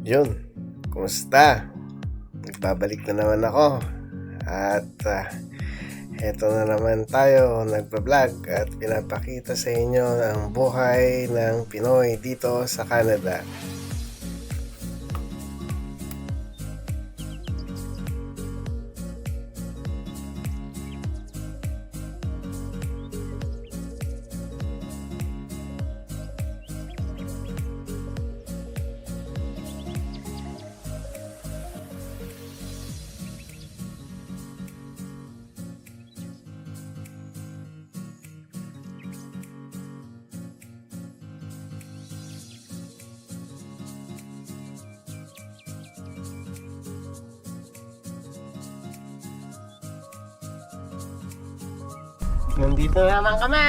Yun, kumusta? Nagbabalik na naman ako. At ah, eto na naman tayo, nagpa-vlog at pinapakita sa inyo ang buhay ng Pinoy dito sa Canada. Nandito na naman kami!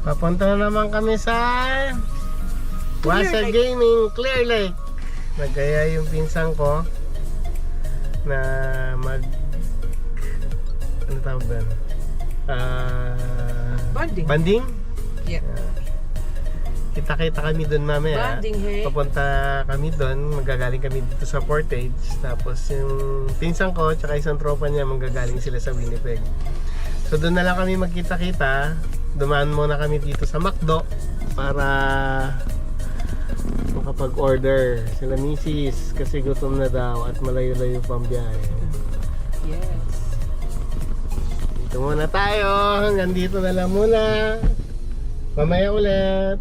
Papunta na naman kami sa Wasa. Gaming Clear Lake. Nagaya yung pinsan ko na mag ano tawag doon? Ah, Banding. Banding? Yeah. Kita-kita kami doon mamaya. Banding, hey. Papunta kami doon, magagaling kami dito sa Portage. Tapos yung pinsan ko, tsaka isang tropa niya, magagaling sila sa Winnipeg. So doon na lang kami magkita-kita. Dumaan muna kami dito sa McDo para makapag-order sila misis kasi gutom na daw at malayo-layo pang biyahe. Yes. Dito muna tayo. Hanggang dito na lang muna. Mamaya ulit.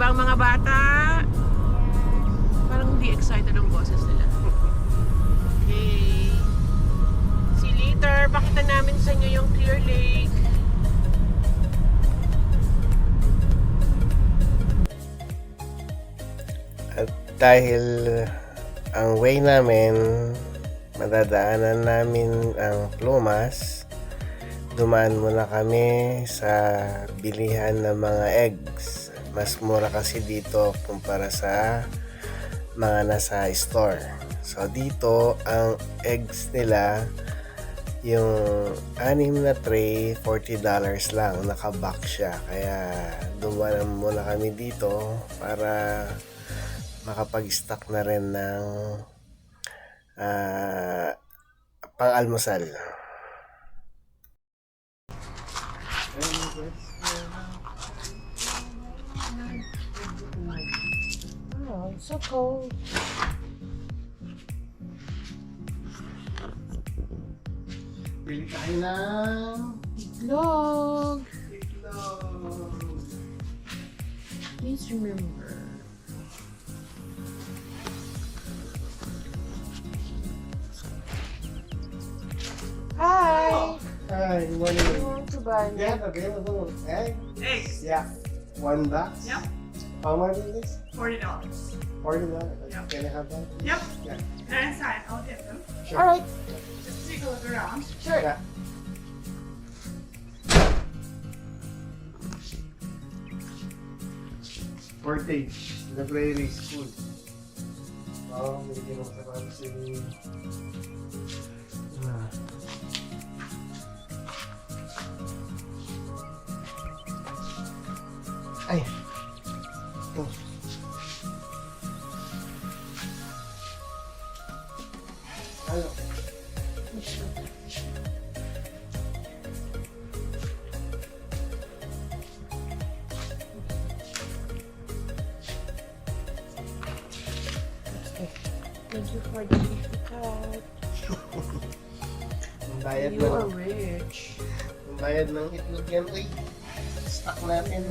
Ba ang mga bata? Parang hindi excited ang boses nila. Okay. See you later. Pakita namin sa inyo yung Clear Lake. At dahil ang way namin, madadaanan namin ang plumas, dumaan muna kami sa bilihan ng mga eggs. Mas mura kasi dito kumpara sa mga nasa store. So dito, ang eggs nila, yung anim na tray, $40 lang. Nakabox siya. Kaya dumaan muna kami dito para makapag-stock na rin ng ah, pang-almusal. Oh, so cold. Bili tayo ng Vlog. itlog. Please remember. Hi. Hi, You morning. want to buy We have available egg? Eggs. Yeah. One box? Yep. How much is this? Forty dollars. Forty dollars. Yeah. Can I have that? Yep. Yeah. And inside, I'll get them. Sure. All right. Just take a look around. Sure. Yeah. Portage, the Prairie School. Oh, may ginawa sa parang Thank you for the gift card. Ang bayad You are ng, rich. ang bayad ng itlog yan, uy. Stock natin.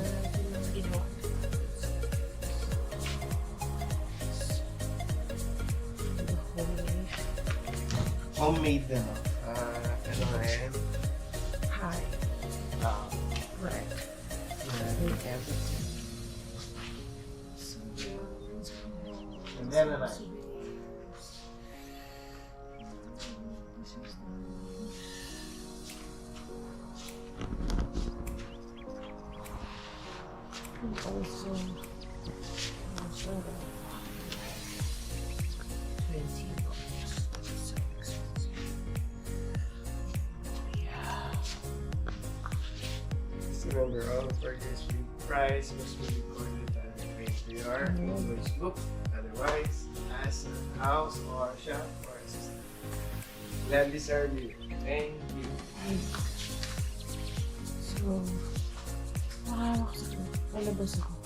Ginawa. Homemade na, no? Ah, ano nga yan? Hi. Ah, Right. yan, everything. And then, ano? Remember, all purchase free price must be recorded at the rate we are. Always book. Otherwise, ask a house or shop for assistance. Gladly serve you. Thank you. So, nakakakas ako. Palabas ako.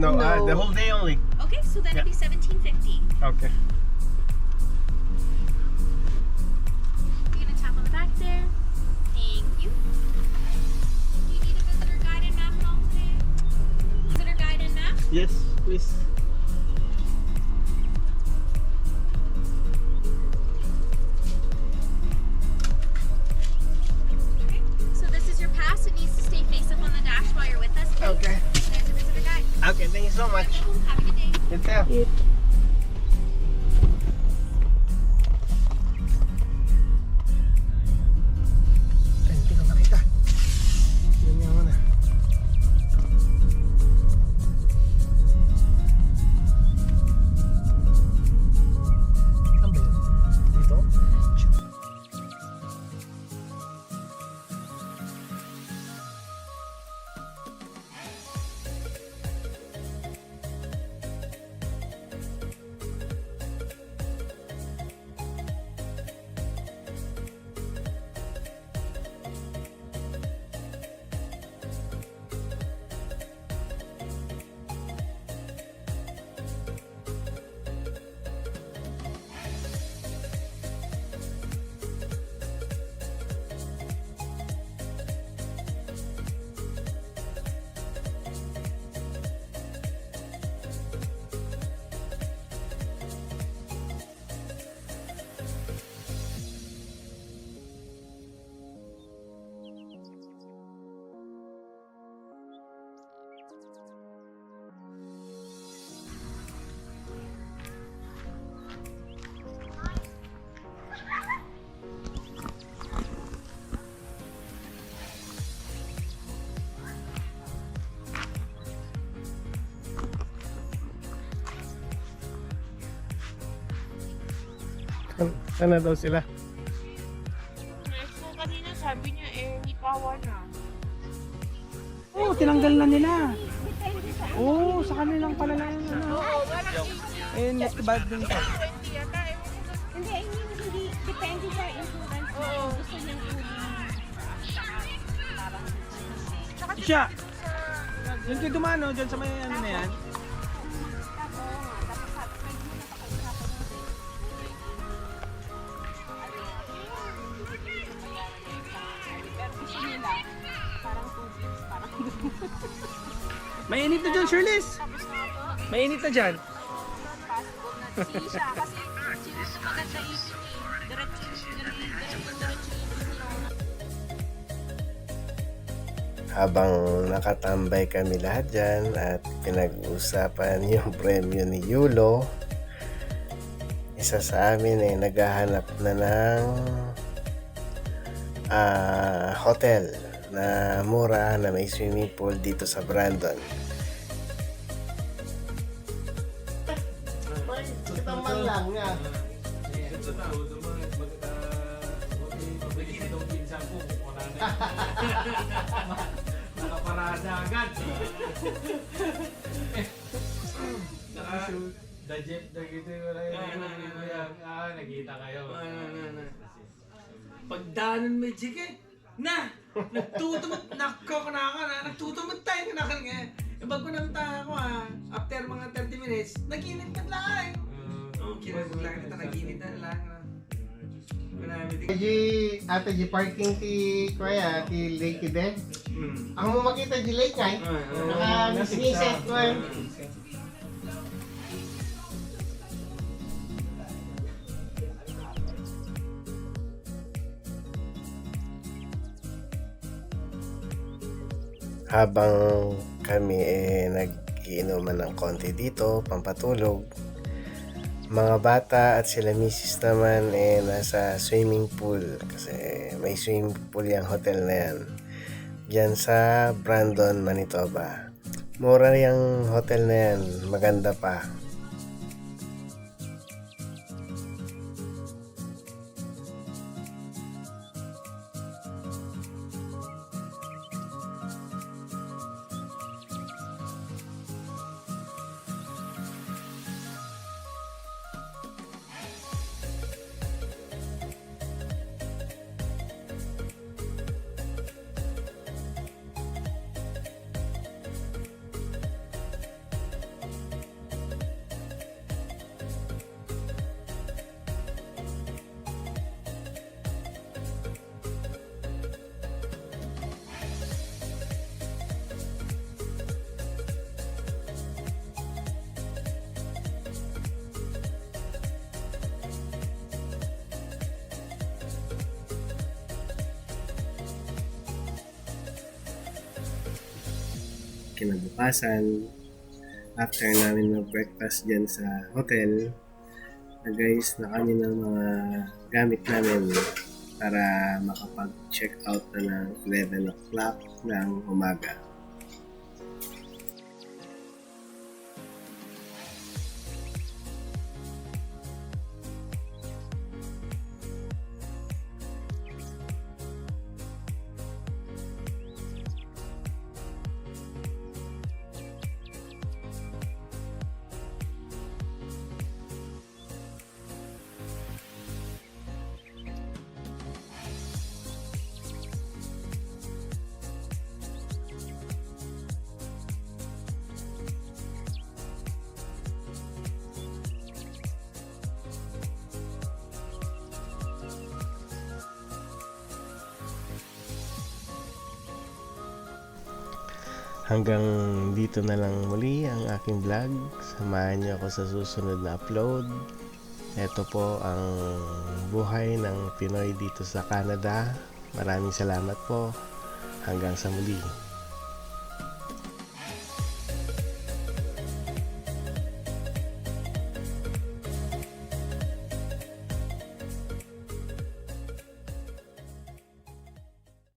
Tomorrow? no, Uh, No. the whole day only. Okay, so then Yeah. it'll be seventeen fifty. Okay. You gonna tap on the back there? Thank you. Do you need a visitor guide and map at all today? Visitor guide and map? Yes, please. You so much. Have Na daw sila? Ko kanina sabi niya eh, hindi pa na. Oo, tinanggal na nila. Oo, sa kanilang pala lang yun. Ano. Oo, parang Eh, net bad din siya. 20 yata. Ewan ko. Hindi, I mean Depende sa insurance. Oo. Gusto niyang Siya! Yung kayo dumano, dyan sa may ano na yan. Mainit na dyan, Shirley's! Mainit na dyan. Habang nakatambay kami lahat dyan at pinag-usapan yung premyo ni Yulo, isa sa amin ay naghahanap na ng ah, hotel na mura na may swimming pool dito sa Brandon. Nakaparada agad. Naka... The jet, the gito yung Ah, nakita kayo. Pagdaanan may chicken, na! Nagtutumot, nako na ako na, nagtutumot tayo na ako nga. E bago nang ta ako ha, after mga 30 minutes, naginit ka lang. Oh, kinag lang kita, naginit na lang. Din. Di ate di parking ti kuya ti lake din. Ang mo makita di lake kay. Naka misniset ko. Habang kami eh nag-iinuman ng konti dito, pampatulog, mga bata at sila misis naman eh nasa swimming pool. Kasi may swimming pool yung hotel na yan. Dyan sa Brandon, Manitoba. Mura yung hotel na yan. Maganda pa kinabukasan after namin mag-breakfast dyan sa hotel nag-ayos na kami ng mga gamit namin para makapag-check out na ng 11 o'clock ng umaga. Hanggang dito na lang muli ang aking vlog. Samahan niyo ako sa susunod na upload. Ito po ang buhay ng Pinoy dito sa Canada. Maraming salamat po. Hanggang sa muli.